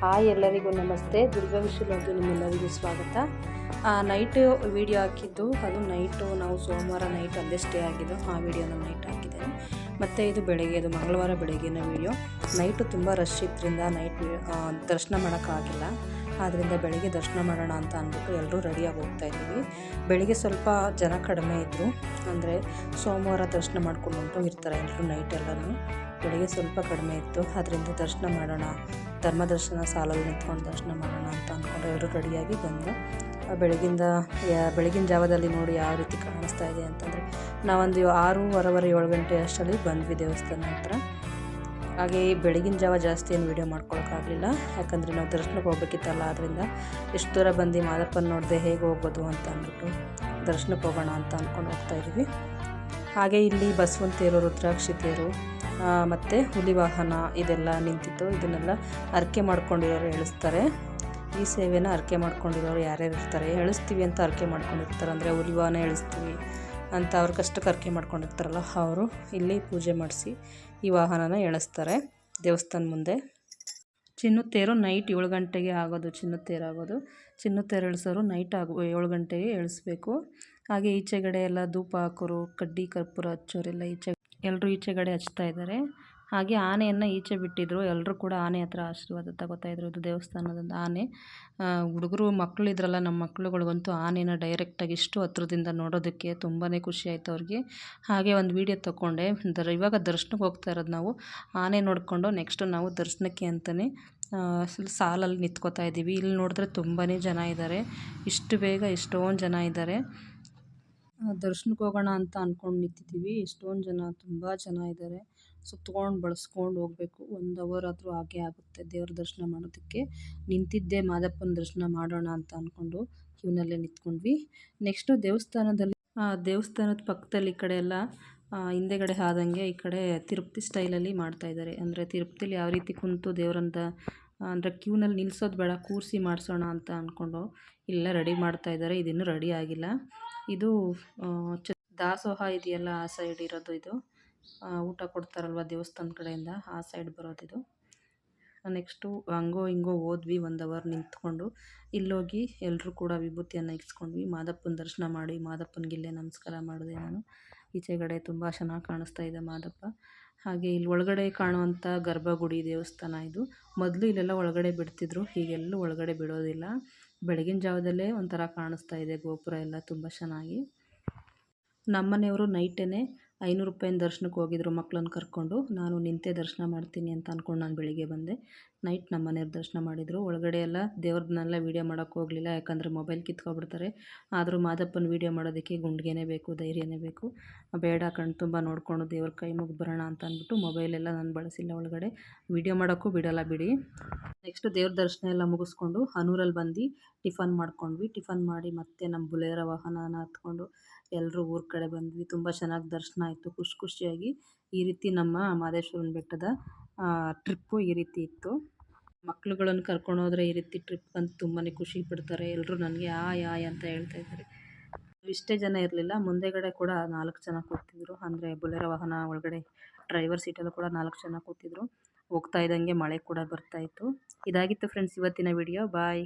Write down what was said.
Hi ಎಲ್ಲರಿಗೂ ನಮಸ್ತೆ. ದುರ್ಗಾ ವಿಶ್ವಲೋಗಿ ನಿಮ್ಮೆಲ್ಲರಿಗೂ ಸ್ವಾಗತ. ನೈಟು ವಿಡಿಯೋ ಹಾಕಿದ್ದು, ಅದು ನೈಟು ನಾವು ಸೋಮವಾರ ನೈಟ್ ಅಲ್ಲೇ ಸ್ಟೇ ಆಗಿದ್ದು, ಆ ವಿಡಿಯೋನ ನೈಟ್ ಹಾಕಿದ್ದೇನೆ. ಮತ್ತು ಇದು ಬೆಳಗ್ಗೆ, ಇದು ಮಂಗಳವಾರ ಬೆಳಗ್ಗಿನ ವಿಡಿಯೋ ನೈಟು ತುಂಬ ರಶ್ ಇದ್ದರಿಂದ ನೈಟ್ ದರ್ಶನ ಮಾಡೋಕ್ಕಾಗಿಲ್ಲ. ಆದ್ದರಿಂದ ಬೆಳಿಗ್ಗೆ ದರ್ಶನ ಮಾಡೋಣ ಅಂತ ಅಂದ್ಬಿಟ್ಟು ಎಲ್ಲರೂ ರೆಡಿಯಾಗಿ ಹೋಗ್ತಾ ಇದ್ದೀವಿ. ಬೆಳಿಗ್ಗೆ ಸ್ವಲ್ಪ ಜನ ಕಡಿಮೆ ಇದ್ದರು ಅಂದರೆ ಸೋಮವಾರ ದರ್ಶನ ಮಾಡ್ಕೊಂಡು ಇರ್ತಾರೆ ಎಲ್ಲರೂ ನೈಟ್ ಎಲ್ಲನೂ. ಬೆಳಿಗ್ಗೆ ಸ್ವಲ್ಪ ಕಡಿಮೆ ಇತ್ತು. ಅದರಿಂದ ದರ್ಶನ ಮಾಡೋಣ, ಧರ್ಮ ದರ್ಶನ ಸಾಲಲ್ಲಿ ನಿಂತ್ಕೊಂಡು ದರ್ಶನ ಮಾಡೋಣ ಅಂತ ಅಂದ್ಕೊಂಡು ಎಲ್ಲರೂ ರೆಡಿಯಾಗಿ ಬಂದರು. ಬೆಳಗಿಂದ ಬೆಳಗಿನ ಜಾವದಲ್ಲಿ ನೋಡಿ ಯಾವ ರೀತಿ ಕಾಣಿಸ್ತಾ ಇದೆ ಅಂತಂದರೆ ನಾವೊಂದು ಆರೂವರೆವರೆ ಏಳು ಗಂಟೆ ಅಷ್ಟರಲ್ಲಿ ಬಂದ್ವಿ ದೇವಸ್ಥಾನ ಹತ್ರ. ಹಾಗೆ ಬೆಳಗಿನ ಜಾವ ಜಾಸ್ತಿ ಏನು ವೀಡಿಯೋ ಮಾಡ್ಕೊಳಕ್ಕಾಗಲಿಲ್ಲ. ಯಾಕಂದರೆ ನಾವು ದರ್ಶನಕ್ಕೆ ಹೋಗ್ಬೇಕಿತ್ತಲ್ಲ ಆದ್ದರಿಂದ ಎಷ್ಟು ದೂರ ಬಂದು ಮಾದಪ್ಪನ ನೋಡಿದೆ ಹೇಗೆ ಹೋಗ್ಬೋದು ಅಂತ ಅಂದ್ಬಿಟ್ಟು ದರ್ಶನಕ್ಕೆ ಹೋಗೋಣ ಅಂತ ಅಂದ್ಕೊಂಡು ಹೋಗ್ತಾ ಇದ್ದೀವಿ. ಹಾಗೆ ಇಲ್ಲಿ ಬಸವಂತೇರು ರುದ್ರಾಕ್ಷಿ ತೇರು ಮತ್ತು ಹುಲಿ ವಾಹನ ಇದೆಲ್ಲ ನಿಂತಿತ್ತು. ಇದನ್ನೆಲ್ಲ ಅರಕೆ ಮಾಡ್ಕೊಂಡಿರೋರು ಎಳಿಸ್ತಾರೆ. ಈ ಸೇವೆನ ಅರಕೆ ಮಾಡ್ಕೊಂಡಿರೋರು ಯಾರ್ಯಾರು ಇರ್ತಾರೆ? ಎಳಿಸ್ತೀವಿ ಅಂತ ಅರಕೆ ಮಾಡ್ಕೊಂಡಿರ್ತಾರೆ. ಅಂದರೆ ಹುಲಿ ವಾಹನ ಎಳಿಸ್ತೀವಿ. ಅಂತ ಅವ್ರ ಕಷ್ಟಕ್ಕೆ ಅರ್ಕೆ ಮಾಡ್ಕೊಂಡಿರ್ತಾರಲ್ಲ, ಅವರು ಇಲ್ಲಿ ಪೂಜೆ ಮಾಡಿಸಿ ಈ ವಾಹನನ ಎಳಿಸ್ತಾರೆ ದೇವಸ್ಥಾನ ಮುಂದೆ. ಚಿನ್ನುತ್ತೇರು ತೇರು ನೈಟ್ ಏಳು ಗಂಟೆಗೆ ಆಗೋದು ಚಿನ್ನುತ್ತೇರು ತೇರು ಆಗೋದು. ಚಿನ್ನುತ್ತೇರು ತೇರು ಇಳಿಸೋರು ನೈಟ್ ಆಗೋ, ಏಳು ಗಂಟೆಗೆ ಇಳಿಸ್ಬೇಕು ಹಾಗೆ ಈಚೆಗಡೆ ಎಲ್ಲ ಧೂಪ ಹಾಕೋರು, ಕಡ್ಡಿ, ಕರ್ಪೂರ ಹಚ್ಚೋರೆಲ್ಲ ಈಚೆ ಎಲ್ಲರೂ ಈಚೆಗಡೆ ಹಚ್ತಾ ಇದ್ದಾರೆ. ಹಾಗೆ ಆನೆಯನ್ನು ಈಚೆ ಬಿಟ್ಟಿದ್ರು. ಎಲ್ಲರೂ ಕೂಡ ಆನೆ ಹತ್ರ ಆಶೀರ್ವಾದ ತಗೋತಾ ಇದ್ರು. ಇದು ದೇವಸ್ಥಾನದ ಆನೆ. ಹುಡುಗರು ಮಕ್ಕಳು ಇದ್ರಲ್ಲ ನಮ್ಮ ಮಕ್ಳುಗಳಿಗಂತೂ ಆನೆನ ಡೈರೆಕ್ಟಾಗಿ ಇಷ್ಟು ಹತ್ರದಿಂದ ನೋಡೋದಕ್ಕೆ ತುಂಬಾ ಖುಷಿ ಆಯಿತು ಅವ್ರಿಗೆ. ಹಾಗೆ ಒಂದು ವೀಡಿಯೋ ತೊಗೊಂಡೆ ದರ್, ಇವಾಗ ದರ್ಶನಕ್ಕೆ ಹೋಗ್ತಾ ಇರೋದು ನಾವು. ಆನೆ ನೋಡಿಕೊಂಡು ನೆಕ್ಸ್ಟ್ ನಾವು ದರ್ಶನಕ್ಕೆ ಅಂತಲೇ ಸಾಲಲ್ಲಿ ನಿಂತ್ಕೋತಾ ಇದ್ದೀವಿ. ಇಲ್ಲಿ ನೋಡಿದ್ರೆ ತುಂಬಾ ಜನ ಇದ್ದಾರೆ ಇಷ್ಟು ಬೇಗ ಎಷ್ಟೊಂದು ಜನ ಇದ್ದಾರೆ ದರ್ಶನಕ್ಕೆ ಹೋಗೋಣ ಅಂತ ಅಂದ್ಕೊಂಡು ನಿಂತಿದ್ದೀವಿ. ಎಷ್ಟೊಂದು ಜನ, ತುಂಬ ಜನ ಇದ್ದಾರೆ ಸುತ್ಕೊಂಡು ಬಳಸ್ಕೊಂಡು ಹೋಗಬೇಕು. ಒಂದು ಅವರ್ ಆದರೂ ಹಾಗೆ ಆಗುತ್ತೆ ದೇವ್ರ ದರ್ಶನ ಮಾಡೋದಕ್ಕೆ. ನಿಂತಿದ್ದೆ ಮಾದಪ್ಪನ ದರ್ಶನ ಮಾಡೋಣ ಅಂತ ಅಂದ್ಕೊಂಡು ಕ್ಯೂನಲ್ಲೇ ನಿಂತ್ಕೊಂಡ್ವಿ. ನೆಕ್ಸ್ಟು ದೇವಸ್ಥಾನದಲ್ಲಿ ದೇವಸ್ಥಾನದ ಪಕ್ಕದಲ್ಲಿ ಈ ಕಡೆ ಎಲ್ಲ ಹಿಂದೆಗಡೆ ಆದಂಗೆ ಈ ಕಡೆ ತಿರುಪತಿ ಸ್ಟೈಲಲ್ಲಿ ಮಾಡ್ತಾ ಇದ್ದಾರೆ ಅಂದರೆ ತಿರುಪತಿಲಿ ಯಾವ ರೀತಿ ಕುಂತು ದೇವರಂತ, ಅಂದರೆ ಕ್ಯೂನಲ್ಲಿ ನಿಲ್ಸೋದು ಬೇಡ, ಕೂರಿಸಿ ಮಾಡಿಸೋಣ ಅಂತ ಅಂದ್ಕೊಂಡು ಇಲ್ಲ ರೆಡಿ ಮಾಡ್ತಾ ಇದ್ದಾರೆ ಇದಿನ್ನೂ ರೆಡಿ ಆಗಿಲ್ಲ. ಇದು ದಾಸೋಹ ಇದೆಯಲ್ಲ ಆ ಸೈಡ್ ಇರೋದು ಇದು. ಊಟ ಕೊಡ್ತಾರಲ್ವ ದೇವಸ್ಥಾನ ಕಡೆಯಿಂದ? ಆ ಸೈಡ್ ಬರೋದಿದು ನೆಕ್ಸ್ಟು ಹಂಗೋ ಹಿಂಗೋ ಹೋದ್ವಿ, ಒಂದು ಅವರ್ ನಿಂತ್ಕೊಂಡು. ಇಲ್ಲೋಗಿ ಎಲ್ಲರೂ ಕೂಡ ವಿಭೂತಿಯನ್ನು ಇಕ್ಸ್ಕೊಂಡ್ವಿ. ಮಾದಪ್ಪನ ದರ್ಶನ ಮಾಡಿ ಮಾದಪ್ಪನಿಗಿಲ್ಲೇ ನಮಸ್ಕಾರ ಮಾಡಿದೆ ನಾನು. ಈಚೆಗಡೆ ತುಂಬ ಚೆನ್ನಾಗಿ ಕಾಣಿಸ್ತಾ ಇದೆ ಮಾದಪ್ಪ. ಹಾಗೆ ಇಲ್ಲಿ ಒಳಗಡೆ ಕಾಣುವಂಥ ಗರ್ಭಗುಡಿ ದೇವಸ್ಥಾನ ಇದು. ಮೊದಲು ಇಲ್ಲೆಲ್ಲ ಒಳಗಡೆ ಬಿಡ್ತಿದ್ರು, ಹೀಗೆಲ್ಲೂ ಒಳಗಡೆ ಬಿಡೋದಿಲ್ಲ. ಬೆಳಗಿನ ಜಾವದಲ್ಲೇ ಒಂಥರ ಕಾಣಿಸ್ತಾ ಇದೆ ಗೋಪುರ ಎಲ್ಲ ತುಂಬ ಚೆನ್ನಾಗಿ. ನಮ್ಮನೆಯವರು ನೈಟೇ ಐನೂರು ರೂಪಾಯಿನ ದರ್ಶನಕ್ಕೆ ಹೋಗಿದ್ರು ಮಕ್ಕಳನ್ನ ಕರ್ಕೊಂಡು. ನಾನು ನಿಂತೆ ದರ್ಶನ ಮಾಡ್ತೀನಿ ಅಂತ ಅಂದ್ಕೊಂಡು ನಾನು ಬೆಳಿಗ್ಗೆ ಬಂದೆ. ನೈಟ್ ನಮ್ಮ ಮನೆಯವ್ರು ದರ್ಶನ ಮಾಡಿದರು. ಒಳಗಡೆ ಎಲ್ಲ ದೇವ್ರನ್ನೆಲ್ಲ ವೀಡಿಯೋ ಮಾಡೋಕ್ಕೆ ಹೋಗಲಿಲ್ಲ, ಯಾಕಂದರೆ ಮೊಬೈಲ್ ಕಿತ್ಕೊಬಿಡ್ತಾರೆ. ಆದರೂ ಮಾದಪ್ಪನ ವೀಡಿಯೋ ಮಾಡೋದಕ್ಕೆ ಗುಂಡ್ಗೆನೇ ಬೇಕು, ಧೈರ್ಯನೇ ಬೇಕು. ಬೇಡ ಕಣ್ಣು ತುಂಬ ನೋಡಿಕೊಂಡು ದೇವ್ರ ಕೈ ಮುಗಿ ಬರೋಣ ಅಂತ ಅಂದ್ಬಿಟ್ಟು ಮೊಬೈಲೆಲ್ಲ ನಾನು ಬಳಸಿಲ್ಲ ಒಳಗಡೆ. ವೀಡಿಯೋ ಮಾಡೋಕ್ಕೂ ಬಿಡೋಲ್ಲ ಬಿಡಿ. ನೆಕ್ಸ್ಟ್ ದೇವ್ರ ದರ್ಶನ ಎಲ್ಲ ಮುಗಿಸ್ಕೊಂಡು ಹನೂರಲ್ಲಿ ಬಂದು ಟಿಫನ್ ಮಾಡ್ಕೊಂಡ್ವಿ. ಟಿಫನ್ ಮಾಡಿ ಮತ್ತೆ ನಮ್ಮ ಬುಲೇರ ವಾಹನನ ಹತ್ಕೊಂಡು ಎಲ್ಲರೂ ಊರ ಕಡೆ ಬಂದ್ವಿ. ತುಂಬ ಚೆನ್ನಾಗಿ ದರ್ಶನ ಆಯಿತು. ಖುಷಿ ಖುಷಿಯಾಗಿ ಈ ರೀತಿ ನಮ್ಮ ಮಾದೇಶ್ವರನ ಬೆಟ್ಟದ ಟ್ರಿಪ್ಪು ಈ ರೀತಿ ಇತ್ತು. ಮಕ್ಕಳುಗಳನ್ನು ಕರ್ಕೊಂಡು ಹೋದರೆ ಈ ರೀತಿ ಟ್ರಿಪ್ ಅಂತ ತುಂಬಾ ಖುಷಿ ಪಡ್ತಾರೆ. ಎಲ್ಲರೂ ನನಗೆ ಆಯ್ ಆಯ್ ಅಂತ ಹೇಳ್ತಾ ಇದ್ದಾರೆ. ಇಷ್ಟೇ ಜನ ಇರಲಿಲ್ಲ. ಮುಂದೆಗಡೆ ಕೂಡ ನಾಲ್ಕು ಜನ ಕೂತಿದ್ರು. ಅಂದರೆ ಬುಲೆರ ವಾಹನ ಒಳಗಡೆ ಡ್ರೈವರ್ ಸೀಟಲ್ಲೂ ಕೂಡ ನಾಲ್ಕು ಜನ ಕೂತಿದ್ರು. ಹೋಗ್ತಾ ಇದ್ದಂಗೆ ಮಳೆ ಕೂಡ ಬರ್ತಾಯಿತ್ತು ಇದಾಗಿತ್ತು ಫ್ರೆಂಡ್ಸ್ ಇವತ್ತಿನ ವಿಡಿಯೋ ಬಾಯ್